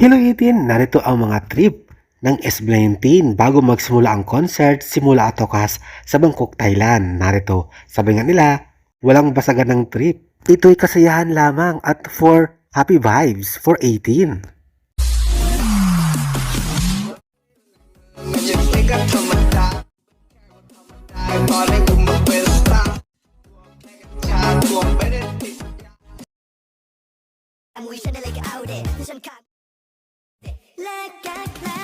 Hiluhitin, narito ang mga trip ng S19 bago magsimula ang concert simula Atokas sa Bangkok, Thailand. Narito, sabi nga nila, walang basagan ng trip. Ito'y kasayahan lamang at for happy vibes for 18. I'm wishing like out it. Look at